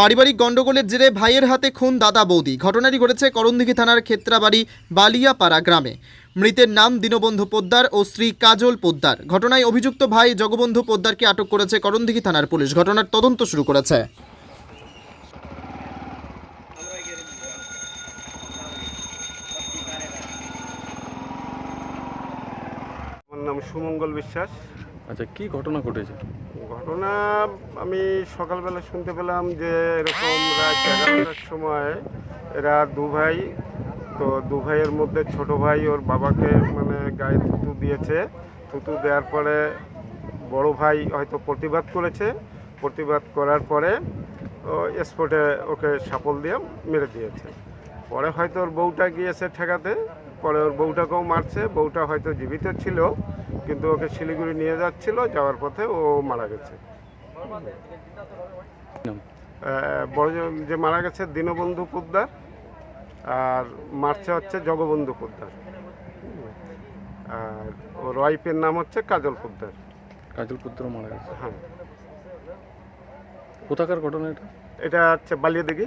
পারিবারিক গণ্ডগোলের জেরে ভাইয়ের হাতে খুন দাদা বৌদি। ঘটনাটি ঘটেছে করণদিঘি থানার ক্ষেত্রাবাড়ি বালিয়াপাড়া গ্রামে। মৃতের নাম দীনবন্ধু পোদ্দার ও শ্রী কাজল পোদ্দার। ঘটনায় অভিযুক্ত ভাই জগবন্ধু পোদ্দারকে আটক করেছে করণদিঘি থানার পুলিশ। ঘটনার তদন্ত শুরু করেছে। আমার নাম সুমঙ্গল বিশ্বাস। আচ্ছা কি ঘটনা ঘটেছে? ঘটনা আমি সকালবেলা শুনতে পেলাম যে এরকম রাত এগারোটার সময় এরা দু ভাই তো দু ভাইয়ের মধ্যে ছোট ভাই ওর বাবাকে মানে গায়ে থুতু দিয়েছে। থুতু দেওয়ার পরে বড় ভাই হয়তো প্রতিবাদ করেছে। প্রতিবাদ করার পরে ও স্পটে ওকে সাপল দিয়ে মেরে দিয়েছে। পরে হয়তো ওর বউটা গিয়েছে ঠেকাতে, পরে ওর বউটাকেও মারছে। বউটা হয়তো জীবিত ছিল। কিন্তু ওকে শিলিগুড়ি নিয়ে যাচ্ছিল যাওয়ার পথে ও মারা গেছে। বড় যে- মারা গেছে দীনবন্ধু পোদ্দার আর মারছে হচ্ছে জগবন্ধু পোদ্দার। আর ওর ওয়াইফের নাম হচ্ছে কাজল পোদ্দার। কাজল পুত্র মারা গেছে? হ্যাঁ। কোথাকার ঘটনা এটা? এটা হচ্ছে বালিয়া দিঘি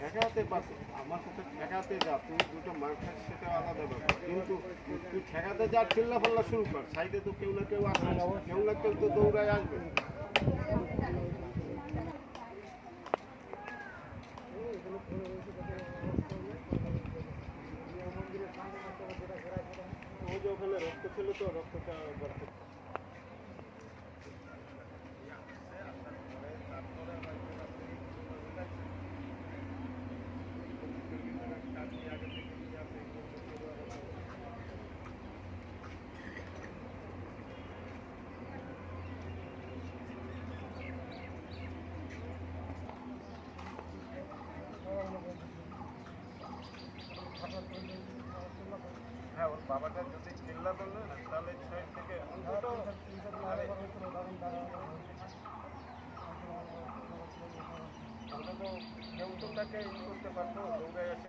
ঠেকাতে পারছ আমার সাথে ঠেকাতে যা তুই দুটো মার খাস সেটা আলাদা ব্যাপার। কিন্তু তুই ঠেকাতে যা, চিল্লা পাল্লা শুরু কর। সাইডে তো কেউ না কেউ আসবে, কেউ না কেউ তো দৌড়ায় আসবে। ওখানে রক্ত ছিল তো, রক্তটা হ্যাঁ ওর বাবাটা যদি চিল্লা না তাহলে ছয় থেকে আরে, অন্তত কেউ তো তাকে করতে পারতো